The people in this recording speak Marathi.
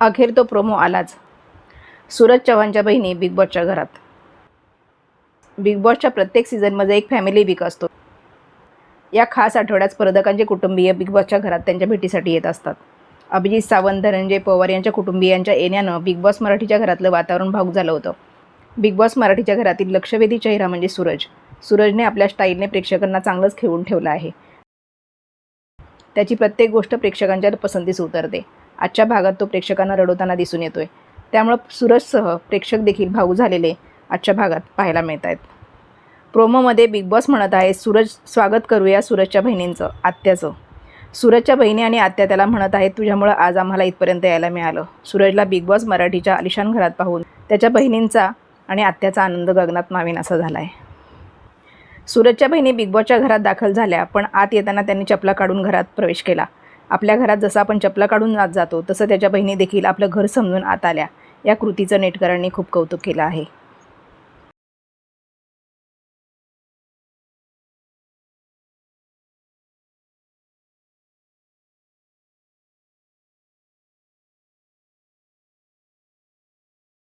अखेर तो प्रोमो आलाच. सूरज चव्हाणच्या बहिणी बिग बॉसच्या घरात. बिग बॉसच्या प्रत्येक सीझनमध्ये एक फॅमिली वीक असतो. या खास आठवड्यात स्पर्धकांचे कुटुंबीय बिग बॉसच्या घरात त्यांच्या भेटीसाठी येत असतात. अभिजित सावंत धनंजय पवार यांच्या कुटुंबियांच्या येण्यानं बिग बॉस मराठीच्या घरातलं वातावरण भाऊक झालं होतं. बिग बॉस मराठीच्या घरातील लक्षवेधी चेहरा म्हणजे सूरज. सूरजने आपल्या स्टाईलने प्रेक्षकांना चांगलंच खेळून ठेवलं आहे. त्याची प्रत्येक गोष्ट प्रेक्षकांच्या पसंतीस उतरते. आजच्या भागात तो प्रेक्षकांना रडवताना दिसून येतोय. त्यामुळं सूरजसह प्रेक्षक देखील भाऊ झालेले आजच्या भागात पाहायला मिळत आहेत प्रोमोमध्ये बिग बॉस म्हणत आहे सूरज स्वागत करूया सूरजच्या बहिणींचं आत्याचं. सूरजच्या बहिणी आणि आत्या त्याला म्हणत आहेत तुझ्यामुळं आज आम्हाला इथपर्यंत यायला मिळालं. सूरजला बिग बॉस मराठीच्या आलिशान घरात पाहून त्याच्या बहिणींचा आणि आत्याचा आनंद गगनात मावेन असा झाला आहे सूरजच्या बहिणी बिग बॉसच्या घरात दाखल झाल्या पण आत येताना त्यांनी चपला काढून घरात प्रवेश केला. आपल्या घरात जसं आपण चपला काढून आत जातो तसं त्याच्या बहिणी देखील आपलं घर समजून आत आल्या. या कृतीचं नेटकरांनी खूप कौतुक केलं आहे.